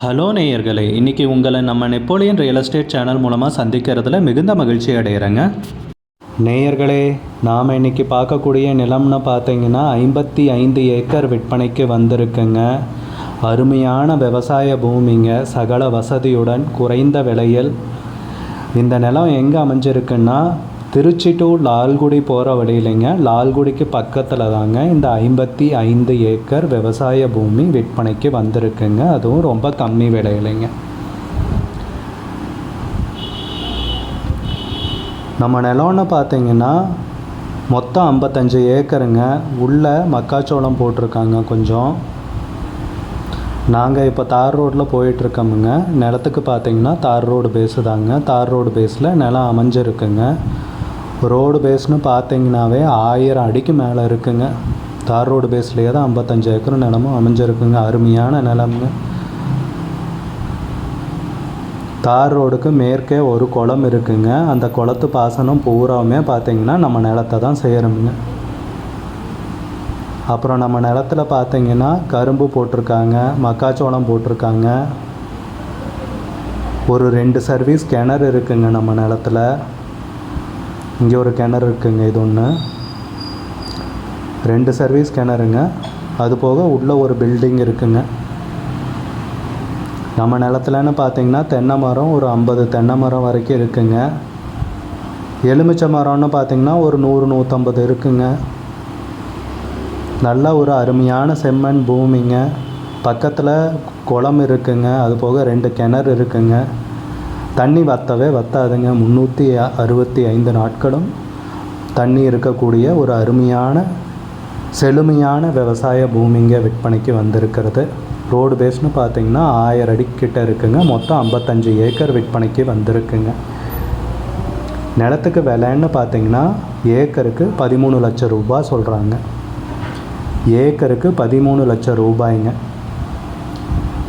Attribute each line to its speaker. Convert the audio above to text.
Speaker 1: Hello நேயர்களே இன்றைக்கி உங்களை நம்ம நெப்போலியன் ரியல் எஸ்டேட் சேனல் மூலமாக சந்திக்கிறதுல மிகுந்த மகிழ்ச்சி அடைகிறேங்க நேயர்களே நாம் இன்னைக்கு பார்க்கக்கூடிய நிலம்னு பார்த்தீங்கன்னா ஐம்பத்தி ஐந்து ஏக்கர் விற்பனைக்கு வந்திருக்குங்க. அருமையான விவசாய பூமிங்க. சகல வசதியுடன் குறைந்த விலையில் இந்த நிலம் எங்கே அமைஞ்சிருக்குன்னா திருச்சி டு லால்குடி போகிற வழியிலைங்க லால்குடிக்கு பக்கத்தில் தாங்க இந்த ஐம்பத்தி ஐந்து ஏக்கர் விவசாய பூமி விற்பனைக்கு வந்திருக்குங்க. அதுவும் ரொம்ப கம்மி விலையிலைங்க. நம்ம நிலம்னு பார்த்தீங்கன்னா மொத்தம் ஐம்பத்தஞ்சு ஏக்கருங்க. உள்ள மக்காச்சோளம் போட்டிருக்காங்க கொஞ்சம். நாங்கள் இப்போ தார் ரோட்டில் போயிட்டுருக்கோமுங்க. நிலத்துக்கு பார்த்தீங்கன்னா தார் ரோடு பேஸு தாங்க. தார் ரோடு பேஸில் நிலம் அமைஞ்சிருக்குங்க. ரோடு பேஸ்னு பார்த்தீங்கன்னாவே ஆயிரம் அடிக்கு மேலே இருக்குங்க. தார் ரோடு பேஸ்லேயே தான் ஐம்பத்தஞ்சு ஏக்கர் நிலமும் அமைஞ்சிருக்குங்க. அருமையான நிலமுங்க. தார் ரோடுக்கு மேற்கே ஒரு குளம் இருக்குங்க. அந்த குளத்து பாசனம் பூராவுமே பார்த்தீங்கன்னா நம்ம நிலத்தை தான் செய்கிறோமுங்க அப்புறம் நம்ம நிலத்துல பார்த்தீங்கன்னா கரும்பு போட்டிருக்காங்க மக்காச்சோளம் போட்டிருக்காங்க. ஒரு ரெண்டு சர்வீஸ் கிணறு இருக்குங்க நம்ம நிலத்துல. இங்கே ஒரு கிணறு இருக்குங்க இது ஒன்று ரெண்டு சர்வீஸ் கிணறுங்க. அது போக உள்ளே ஒரு பில்டிங் இருக்குங்க. நம்ம நிலத்துலன்னு பார்த்தீங்கன்னா தென்னை மரம் ஒரு ஐம்பது தென்னை மரம் வரைக்கும் இருக்குங்க. எலுமிச்சை மரம்னு பார்த்திங்கன்னா ஒரு நூறு நூற்றம்பது இருக்குங்க. நல்ல ஒரு அருமையான செம்மண் பூமிங்க. பக்கத்தில் குளம் இருக்குங்க. அது போக ரெண்டு கிணறு இருக்குங்க. தண்ணி வத்தவே வத்தாதுங்க. முந்நூற்றி அறுபத்தி ஐந்து நாட்களும் தண்ணி இருக்கக்கூடிய ஒரு அருமையான செழுமையான விவசாய பூமிங்க விற்பனைக்கு வந்திருக்கிறது. ரோடு பேஸ்னு பார்த்தீங்கன்னா ஆயிரம் அடிக்கிட்ட இருக்குங்க. மொத்தம் ஐம்பத்தஞ்சு ஏக்கர் விற்பனைக்கு வந்திருக்குங்க. நிலத்துக்கு விலைன்னு பார்த்தீங்கன்னா ஏக்கருக்கு பதிமூணு லட்சம் ரூபாய் சொல்கிறாங்க ஏக்கருக்கு பதிமூணு லட்சம் ரூபாய்ங்க.